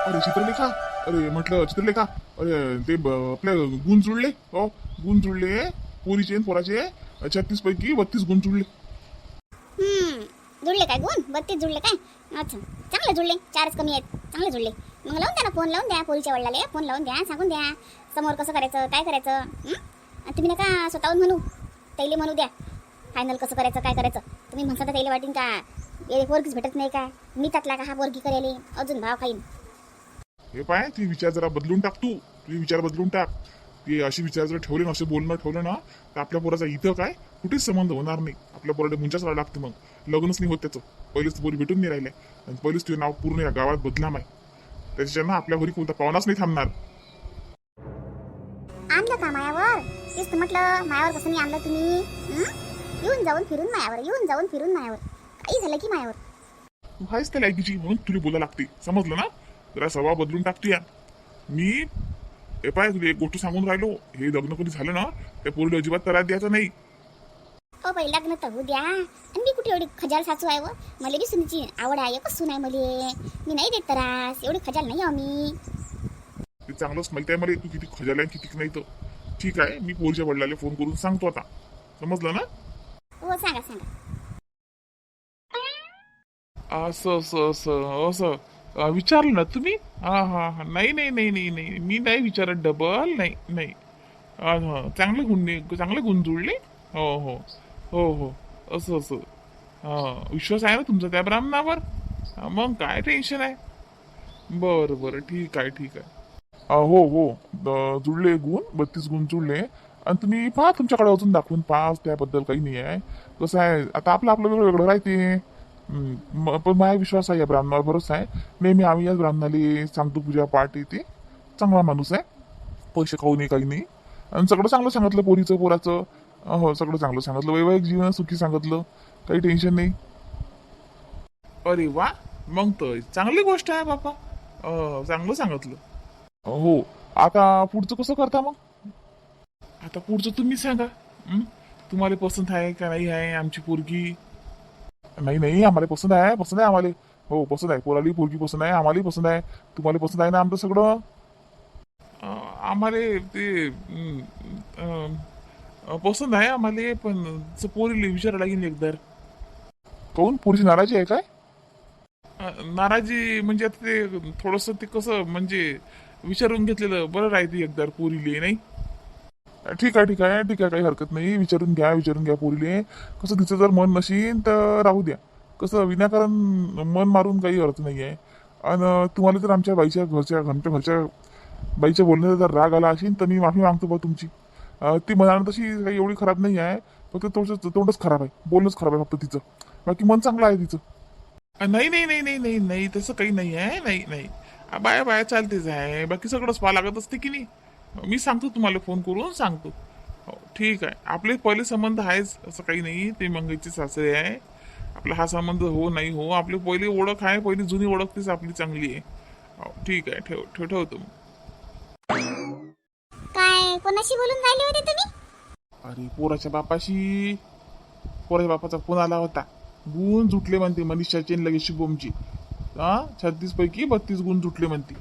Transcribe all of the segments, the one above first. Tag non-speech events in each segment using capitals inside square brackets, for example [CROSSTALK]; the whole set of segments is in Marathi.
अरे चित्रलेखा? अरे म्हटलं चित्रलेखा अरे ते ब- आपल्या गुण जुळले हो गुण जुळले पोरीचे आणि पोराचे छत्तीस पैकी बत्तीस गुण जुळले जुळले काय गुण? बत्तीस जुळले काय? अच्छा चांगले जुळले चारच कमी आहेत चांगले जुळले. मग लावून द्या ना फोन लावून द्या पोरीच्या वडिलाले फोन लावून द्या सांगून द्या समोर कसं करायचं काय करायचं तुम्ही नका स्वतःहून म्हणू तैले म्हणू द्या. फायनल कसं करायचं काय करायचं? तुम्ही म्हणता तैले वाटीन का ए पोरगीच भेटत नाही का? मी त्यातला का हा पोरगी करेल? अजून भाव खाईन. हे पाय ती विचार जरा बदलून टाक तू. तुझे विचार बदलून टाक. ते असे विचार जर ठेवले ना असे बोलणं ठेवलं ना तर आपल्या पोराचा इथं काय कुठेच संबंध होणार नाही. आपल्या पोराला मुंच्याच राहावं लागतं मग. लग्नच नाही होत त्याचं. पहिलेच पोरी भेटून नाही राहिले आणि पहिलेच तुझे नाव पूर्ण या गावात बदनाम आहे. त्याच्यानं आपल्या घरी कोणता पाहुणाच नाही थांबणार. आणलं का मायावर? तेच म्हटलं मायावर कसं नाही आणलं तुम्ही? हं? येऊन जाऊन फिरून मायावर येऊन जाऊन फिरून मायावर. काही झालं की मायावर. तू आहेस त्या लायकीची म्हणून तुला बोला लागते. समजलं ना? जरा स्वभाव बदलून टाकते या मी हे पाय तुला एक गोष्ट सांगून राहिलो. हे लग्न कधी झालं ना त्या पोरीला अजिबात त्रास द्यायचा नाही. हो बाई लग्न तर होऊ द्या. आणि मी कुठे एवढी खजाल सासू आहे व? मला बी सुनीची आवड आहे एकच सून आहे मले. मी नाही देत त्रास एवढी खजाल नाही मी ते चांगलंच माहिती आहे मला तू किती खजाला आहे किती नाही तर. ठीक आहे मी पोरीच्या वडिलाला फोन करून सांगतो आता. समजलं ना? हो सांगा सांगा. असं असं असं असं. अं, विचारलं ना तुम्ही? हां हां हां. नाही नाही नाही नाही नाही. मी नाही विचारत. डबल नाही नाही. हां चांगले गुण चांगले गुण जुळले. हो हो. हो हो. असं असं. हां. विश्वास आहे ना तुमचा त्या ब्राह्मणावर? मग काय टेन्शन आहे? बरं बरं. ठीक आहे ठीक आहे. हो हो जुळले गुण. बत्तीस गुण जुळले. आणि तुम्ही पहा तुमच्याकडे अजून दाखवून पहा. त्याबद्दल काही नाही आहे. कसं आहे? आता आपलं आपलं वेगळं वेगळं राहते. हम्म, पण माझा विश्वास आहे या ब्राह्मणावर भरोसा आहे. नेहमी आम्ही या ब्राह्मणाला सांगतो पूजा पाठ येते चांगला माणूस आहे. पैसे खाऊ नये काही नाही आणि सगळं चांगलं सांगितलं पोरीचं पोराचं. हो सगळं चांगलं सांगितलं. वैवाहिक जीवन सुखी सांगितलं. काही टेन्शन नाही. अरे वा. मग तर चांगली गोष्ट आहे बापा अं, चांगलं सांगितलं. हो. आता पुढचं कसं करता मग? आता पुढचं तुम्ही सांगा. हं? तुम्हाला पसंत आहे का नाही आहे आमची पोरगी? नाही नाही आम्हाला पसंत आहे पसंत आहे आम्हाला हो पसंत आहे पोराली पोरगी पसंत आहे आम्हालाही पसंत आहे तुम्हाला पसंत आहे ना आमचं सगळं आम्हाला ते पसंत आहे आम्हाला पण पोरीला विचारा लागेल एकदा काऊन पोरीची नाराजी आहे काय नाराजी म्हणजे आता ते थोडस ते कसं म्हणजे विचारून घेतलेलं बरं राहते एकदा पोरीले नाही ठीक आहे ठीक आहे ठीक आहे काही हरकत नाही. विचारून घ्या विचारून घ्या पोरीले. कसं तिचं जर मन नसेल तर राहू द्या. कसं विनाकारण मन मारून काही अर्थ नाही आहे आणि तुम्हाला जर आमच्या बाईच्या घरच्या घरच्या घरच्या बाईच्या बोलण्याचा जर राग आला असेल तर मी माफी मागतो बा तुमची. ती म्हणाल तशी काही एवढी खराब नाही आहे. फक्त तोंडच तोंडच खराब आहे. बोलणंच खराब आहे फक्त तिचं. बाकी मन चांगलं आहे तिचं. नाही नाही नाही नाही नाही नाही तसं काही नाही आहे. नाही नाही. बाया बाया चालतेच आहे. बाकी सगळंच पाहा लागत असते की नाही? मी सांगतो तुम्हाला फोन करून सांगतो. हो ठीक आहे. आपले पहिले संबंध आहेच असं काही नाही. ते मंगईचे सासरे आहे. आपला हा संबंध हो नाही हो. आपली पहिली ओळख आहे पहिली जुनी ओळख तीच आपली चांगली आहे. हो ठीक आहे. ठेव ठेव ठेवतो मग. काय कोणाशी बोलून राहिले होते तुम्ही? अरे पोराच्या बापाशी. पोराच्या बापाचा फोन आला होता. गुण जुटले म्हणते मनीषाचे आणि लगेच शुभमची. हा छत्तीस पैकी बत्तीस गुण जुटले म्हणते.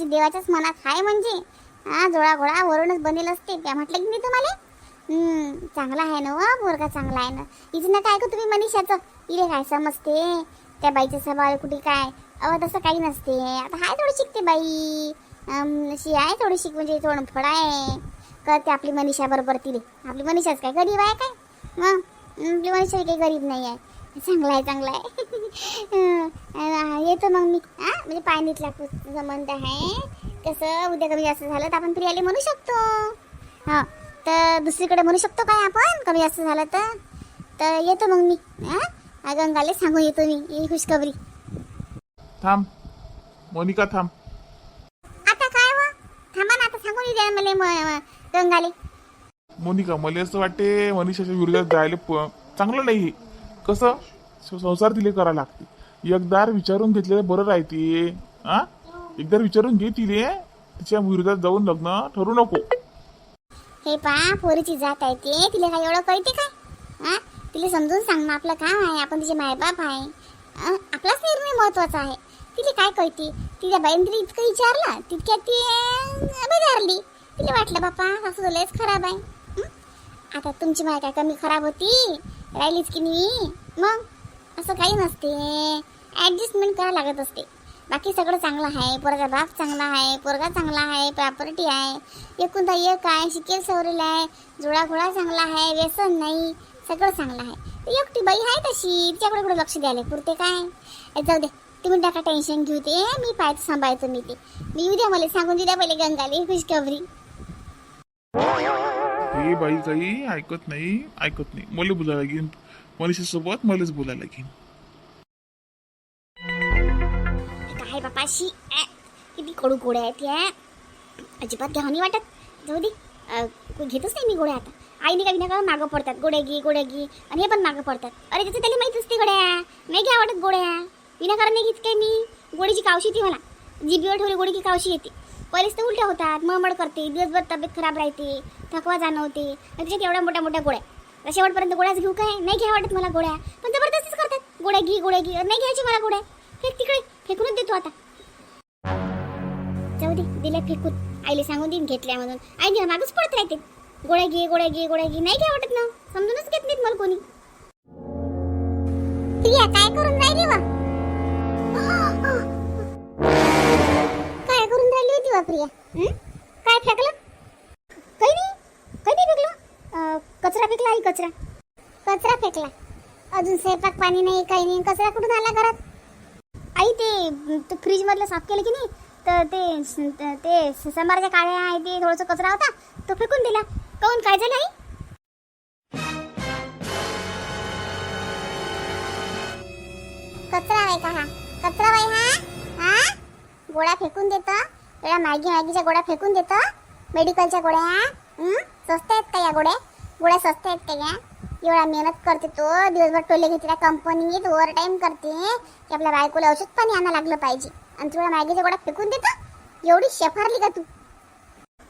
म्हणजे देवाच्याच मनात आहे म्हणजे? हा जोळा घोळा वरूनच बनेल असते. त्या म्हटलं की मी तुम्हाला? हम्म चांगला आहे ना वा पोरगा चांगला आहे ना. इथं ना काय का तुम्ही मनीषाचं? इले काय समजते? त्या बाईचं स्वभाव कुठे काय? अव तसं काही नसते. आता हाय थोडी शिकते बाई. अम, अशी आहे थोडी शिक म्हणजे थोडं फळ आहे. करते आपली मनीषा बरोबर तिले. आपली मनीषाच काय गरीब आहे काय? मग? आपली मनीषा काही गरीब नाही आहे. चांगला आहे चांगला आहे. येतो मग मी हा? म्हणजे पाणीतला संबंध आहे. कसं उद्या कमी जास्त झालं तर आपण प्रियाले म्हणू शकतो. हा तर दुसरीकडे म्हणू शकतो काय आपण? कमी जास्त झालं तर? तर येतो मग मी हा? गंगाले सांगून येतो मी ही खुशखबरी. थांब. मोनिका थांब. आता काय व थांबा ना आता सांगून द्या मला म- म- गंगाले. मोनिका मला असं वाटते मनीषाच्या विरोधात जायला प- चांगलं नाही. हे. कसं? संसार तिले करा लागते. एकदार विचारून घेतलेलं बरं राहते. हा? एकदा विचारून घे तिले तिच्या विरोधात जाऊन लग्न ठरू नको. हे पा पोरीची जात आहे ते. तिला काय एवढं कळते काय? हा? तिला समजून सांग ना आपलं काम आहे. आपण तिचे मायबाप आहे. आपलाच निर्णय महत्त्वाचा आहे. तिला काय कळते? तिच्या बाईन तिला इतकं विचारलं तितक्यात ती अं, तिले तिला वाटलं बापा सासू लयच खराब आहे. आता तुमची माय काय कमी खराब होती? राहिलीच की नाही? मग? असं काही नसते. ॲडजस्टमेंट करावं लागत असते. बाकी सगळं चांगलं आहे. पोरगा बाप चांगला आहे. पोरगा चांगला आहे. प्रॉपर्टी आहे. एकूणता एक आहे. शिकेल सवरेल आहे. जुळाघुळा चांगला आहे. व्यसन नाही. सगळं चांगलं आहे. एकटी बाई आहे तशी. तिच्याकडे कुठे लक्ष द्यायला पुरते काय? जाऊ दे. तुम्ही टाका टेन्शन घेऊ ते. मी पाहायचं सांभाळतो मी ते. मी उद्या मला सांगून दिल्या पहिले गंगाली. खुशखबरी हे बाई काही ऐकत नाही. ऐकत नाही. मला बुजायला लागेन. मनीषासोबत मलाच बोलायला लागेन बापाशी किती कडू गोळ्या आहेत या अजिबात घ्यावं नाही वाटत. जाऊ दे. अ, घेतच नाही मी गोळ्या आता. आईने काही नका मागं पडतात. गोड्या घे गोड्या घे. आणि हे पण मागं पडतात. अरे त्याचं त्याला माहीत असते गोड्या नाही घ्या वाटत गोड्या विनाकारण नाही घेत काय मी? गोडीची कावशी येते मला. जिबीवर ठेवली गोडीची कावशी येते. पहिलेच तर उलट्या होतात. मळमळ करते. दिवसभर तब्येत खराब राहते. थकवा जाणवते. आणि त्याच्यात एवढ्या मोठ्या मोठ्या गोळ्या. तर शेवटपर्यंत गोळ्याच घेऊ काय? नाही घ्या वाटत मला गोळ्या. पण जबरदस्तीच करतात. गोळ्या घे गोळ्या घे. नाही घ्यायची मला गोळ्या. फेक तिकडे. फेकूनच देतो आता. जाऊ दे दिल्या फेकून. आईला सांगून देईन घेतल्या म्हणून आई दिला मागच पडत राहते. गोळ्या घे गोळ्या घे गोळ्या घे. नाही घ्या वाटत ना. समजूनच घेत नाहीत मला कोणी. प्रिया काय करून राहिली वा? काय करून राहिली होती वा प्रिया? काय फेकलं? काही नाही. काही नाही फेकलं कचरा फेकला आई कचरा. कचरा फेकला. अजून स्वयंपाक पाणी नाही काही नाही. कचरा कुठून आला घरात? आई ते फ्रीज मधलं साफ केलं की नाही? तर ते ते समारच्या काळ्या आहे ते थोडासा कचरा होता तो फेकून दिला. काऊन काय झालं आई? कचरा आहे का हा? कचरा बाई हा? हा? गोळ्या फेकून देतं. एवढ्या मॅगी मॅगीच्या गोळ्या फेकून देतं. मेडिकलच्या गोळ्या. स्वस्त आहेत का या गोळ्या? गोळ्या स्वस्त आहेत का या एवढा मेहनत करते तो. दिवसभर टोले घेतल्या कंपनीत ओव्हर टाईम करते. की आपल्या बायकोला औषध पाणी आणा लागलं पाहिजे. आणि तुला मॅगीचा गोडा फेकून देतं? एवढी शेफारली का तू?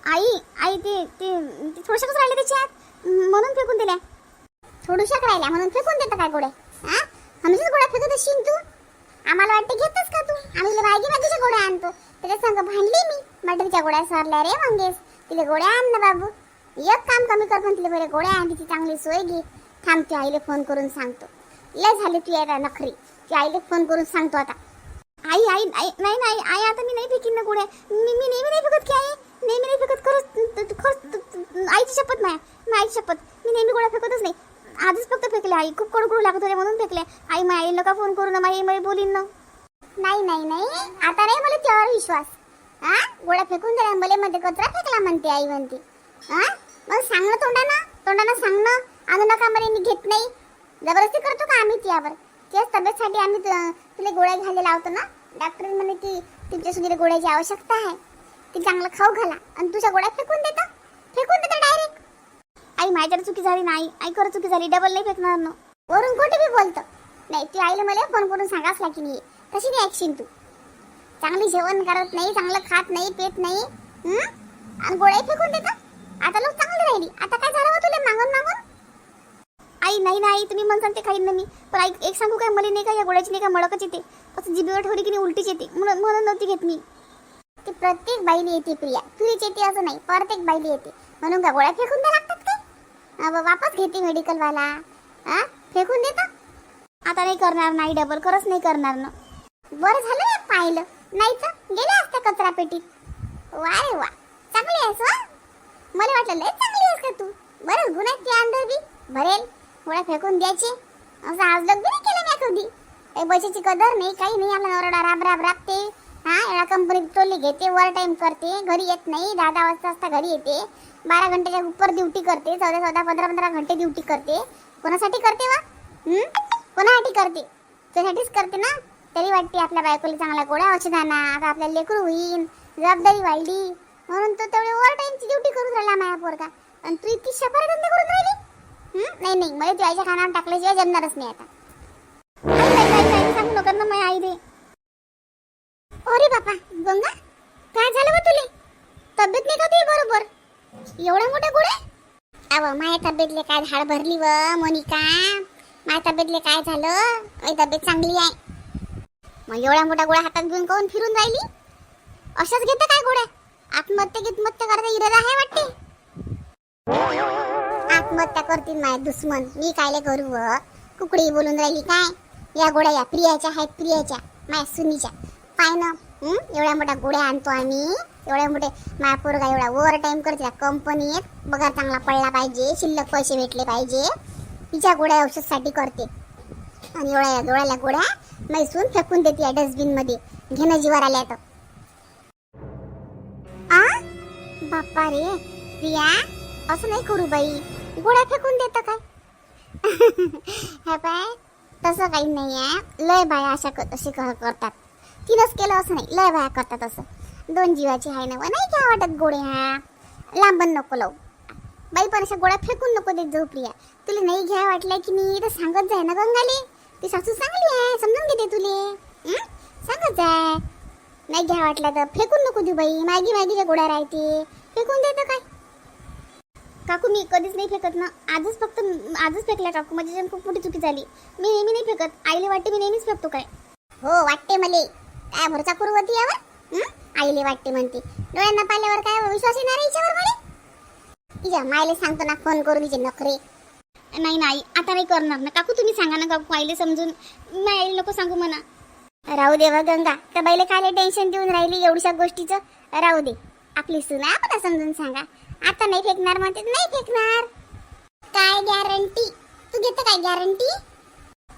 आई आई ते ते थोडशाच राहिले त्याच्यात. म्हणून फेकून दिल्या. थोडुशाक राहिल्या म्हणून फेकून देतं काय गोड्या हा हमेशाच गोळ्या फेकत असशील तू? आम्हाला वाटतं घेतच का तू? आम्ही तुला मॅगी मॅगीच्या गोळ्या आणतो. त्याच्या संग भांडली मी. मटरच्या गोळ्या सरल्या रे मंगेश तिला गोळ्या आण ना बाबू. एक काम कमी कर पण तिला बरे गोळ्या आणि तिची चांगली सोय घे. थांब तू आईला फोन करून सांगतो. लय झाली तू यायला नखरी. ती आईला फोन करून सांगतो आता. आई आई आई नाही नाही आई आता मी नाही फेकीन ना गोळ्या. मी मी नेहमी नाही फेकत की आई. नेहमी नाही फेकत खरंच खरंच आईची शपथ नाही माझी शपथ. मी नेहमी गोळ्या फेकतच नाही. आजच फक्त फेकले आई. खूप कडू कडू लागत होते म्हणून फेकले आई माझ्या आईला का फोन करू ना माझी आई मला बोलीन ना. नाही नाही नाही. आता नाही मला त्यावर विश्वास. हा गोळ्या फेकून दिल्या मला मध्ये कचरा फेकला म्हणते आई म्हणते. हा? मग सांग ना तोंडानं. तोंडानं सांग ना. आणू नका म्हणे मी घेत नाही. जबरदस्ती करतो का आम्ही त्यावर त्याच तब्येतसाठी आम्ही तुला गोळ्या घ्यायला लावतो ना. डॉक्टर म्हणे की तुमच्या सुधीर गोळ्याची आवश्यकता आहे. ती चांगलं खाऊ घाला. आणि तुझ्या गोळ्या फेकून देता. फेकून देता डायरेक्ट आई माझ्याकडे चुकी झाली नाही आई? खरं चुकी झाली. डबल नाही फेकणार ना. वरून खोटे बी बोलतो. नाही ती आईला मला फोन करून सांगाच लागी नाही तशी नाही ऍक्शन तू? चांगली जेवण करत नाही चांगलं खात नाही पेत नाही. आणि गोळ्या फेकून देता? आता लोक चांगली राहिली. आता काय झालं हो तुला मागून मागून? आई नाही नाही तुम्ही म्हणसान ते खाईन ना मी. पण आई एक सांगू काय? मला नाही का या गोळ्याची नाही का मळकच येते. असं जिबीवर ठेवली की नाही उलटीच येते. म्हणून म्हणून नव्हती घेत मी. ती प्रत्येक बाईली येते प्रिया. तुरीच येते असं नाही. प्रत्येक बाईली येते. म्हणून का गोळ्या फेकून द्या लागतात काय? वापस घेते मेडिकलवाला. हा फेकून देता. आता नाही करणार नाही डबल करच नाही करणार ना. बरं झालं पाहिलं. नाही तर गेले असत्या कचरा पेटीत वा रे वा. चांगली आहेस वा. मला वाटलं लय चांगली आहेस का तू? बरं गुन्हा ते अंदर बी भरेल गोळ्या फेकून द्यायचे. असं आज लग्न नाही केलं मी कधी काही पैशाची कदर नाही काही नाही आपला नवरा राब राब राबते. हा एवढा कंपनीत टोली घेते वर टाइम करते घरी येत नाही दहा दहा वाजता असता घरी येते. बारा घंटेच्या उपर ड्युटी करते चौदा चौदा पंधरा पंधरा घंटे ड्युटी करते. कोणासाठी करते वा? कोणासाठी करते? त्यासाठीच करते ना? तरी वाटते आपल्या बायकोला चांगला गोळ्या औषधाना आणा आता आपल्याला लेकरू होईन जबाबदारी वाढली. म्हणून तो तेवढे ओव्हर टाईमची ड्युटी करून राहिला माया पोरगा. आणि तू इतकी शपार धंदे करून राहिली? नाही नाही मला तुझ्या कानावर टाकल्याशिवाय जमणारच नाही आता. आई, सांगू नका ना माझ्या आई दे अरे बापा गंगा काय झालं बा तुले? तब्येत नाही का तुझी बरोबर? एवढ्या मोठ्या गोळ्या अव माझ्या तब्येतले काय झाड भरली व मोनिका? माझ्या तब्येतले काय झालं? माझी तब्येत चांगली आहे. मग एवढ्या मोठ्या गोळ्या हातात घेऊन कोण फिरून राहिली? अशाच घेते काय गोळ्या आत्महत्या गित्महत्या करायचा इरादा आहे वाटते? आत्महत्या करतील माय दुश्मन. मी कायले करू व? कुकडी बोलून राहिली काय? या गोळ्या या प्रियाच्या आहेत प्रियाच्या. माय सुनीच्या. पाय ना एवढ्या मोठ्या गोळ्या आणतो आम्ही. एवढ्या मोठे माया पोरगा एवढा ओव्हर टाईम करते कंपनीत बघा चांगला पडला पाहिजे शिल्लक पैसे भेटले पाहिजे. तिच्या गोळ्या औषधसाठी करते. आणि एवढ्या या गोळ्याला गोळ्या मैसून फेकून देते या डस्टबिनमध्ये घेणं जीवार आल्या तर बाप्पा रे. प्रिया असं नाही करू बाई. गोळ्या फेकून देतं काय? [LAUGHS] हे पाय तसं काही नाही आहे. लय बाया अशा क- अशी क- करतात. तिनंच केलं असं नाही. लय बाया करतात असं. दोन जीवाची आहे ना व. नाही घ्या वाटत गोळ्या? लांबण नको लावू. बाई पण अशा गोळ्या फेकून नको देत जाऊ प्रिया. तुला नाही घ्या वाटलं की मी तर सांगत जाय ना गंगाले? ती सासू चांगली आहे. समजून घेते तुले. सांगत जाय. नाही घ्या वाटलं तर फेकून नको देऊ बाई. मागी मॅगीच्या गोळ्या राहते फेकून देतं काय? काकू मी कधीच नाही फेकत ना. आजच फक्त आजच फेकल्या काकू. माझी खूप मोठी चुकी झाली. मी नेहमी नाही फेकत. आईले वाटते मी नेहमीच फेकतो काय? हो वाटते मले. काय भरचा करू होती यावर? आईले वाटते म्हणते. डोळ्यांना पाहिल्यावर काय विश्वास येणार आहे हिच्यावर मले? तिच्या मायले सांगतो ना फोन करून तिचे नखरे. नाही नाही आता नाही करणार ना. काकू तुम्ही सांगा ना काकू आईले समजून. नाही आईला नको सांगू म्हणा. राहू दे व गंगा. त्या बाईले काय टेन्शन देऊन राहिली एवढ्या गोष्टीचं? राहू दे. आपली सुना आपण समजून सांगा. आता नाही फेकणार म्हणते नाही फेकणार. काय गॅरंटी तू घेतो काय गॅरंटी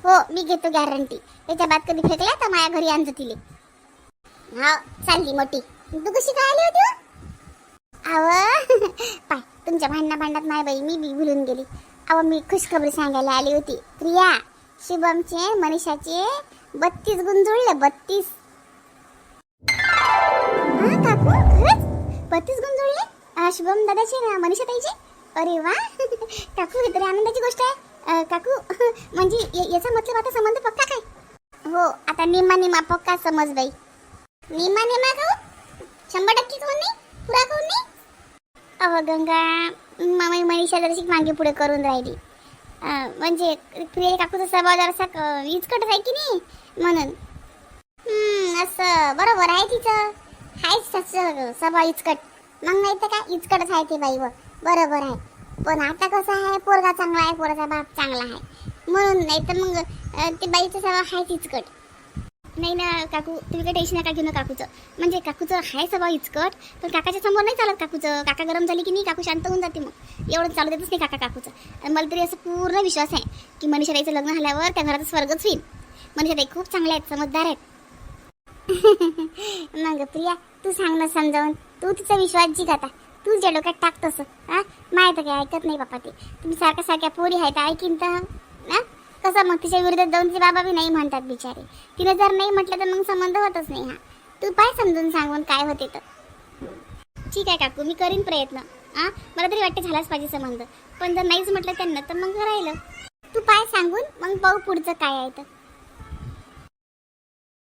हो मी घेतो गॅरंटी त्याच्या बाद कधी फेकल्या तर माझ्या घरी आणतो तिले. हा चालली मोठी. तू कशी काय आली होती हो? अव [LAUGHS] पाय तुमच्या भांडणा भांडणात नाही बाई मी बी भुलून गेली. अव मी खुशखबरी सांगायला आली होती. प्रिया शुभमचे मनीषाचे बत्तीस गुण जुळले बत्तीस. हा काकू? पत्तीच बत्तीस गुण जुळले शुभम दादाचे ना मनीषा ताईचे अरे वा. [LAUGHS] काकू हे तरी आनंदाची गोष्ट आहे. काकू [LAUGHS] म्हणजे याचा मतलब आता संबंध पक्का काय? हो आता निम्मा निम्मा पक्का समज बाई. निम्मा निम्मा काऊ शंभर टक्के कोण नाही पुरा कोण नाही? अव गंगा मामा मनीषा जराशी मागे पुढे करून राहिली. म्हणजे प्रिया काकूचा स्वभाव जरासा क- इचकटच आहे की नाही? म्हणून. असं. बरोबर आहे तिचं. हायच तसं सभा इचकट. मग नाही तर काय? इचकटच आहे ते बाई व. बरोबर आहे. पण आता कसं आहे पोरगा चांगला आहे पोराचा बाप चांगला आहे. म्हणून नाही तर मग ते बाईचं सभा हायच इचकट. नाही ना काकू तुम्ही काही टेन्शन नका घेऊ ना काकूचं. म्हणजे काकूचं आहे स्वभाव इचकट पण काकाच्या समोर नाही चालत काकूचं. काका गरम झाली की नाही काकू शांत होऊन जाते मग. एवढं चालू देतच नाही काका काकूचं. मला तरी असं पूर्ण विश्वास आहे की मनीषा ताईचं लग्न झाल्यावर त्या घराचा स्वर्गच होईल. मनीषा ताई खूप चांगल्या आहेत समजदार आहेत. [LAUGHS] मग प्रिया तू सांग ना समजावून. तू तिचा विश्वास जिक आता तू ज्या डोक्यात टाक तसं हा तर काय ऐकत नाही बापा ते. तुम्ही सारख्या सारख्या पोरी आहेत ऐकीन तर ना कसं मग तिच्या विरोधात जाऊन तिचे बाबा बी नाही म्हणतात बिचारे. तिने जर नाही म्हटलं तर मग संबंध होतच नाही हा? तू पाय समजून सांगून काय होते तर. ठीक आहे काकू मी करीन प्रयत्न हा? मला तरी वाटतं झालाच पाहिजे संबंध. पण जर नाहीच म्हटलं त्यांना तर मग राहिलं. तू पाय सांगून मग पाहू पुढचं काय आहे तर.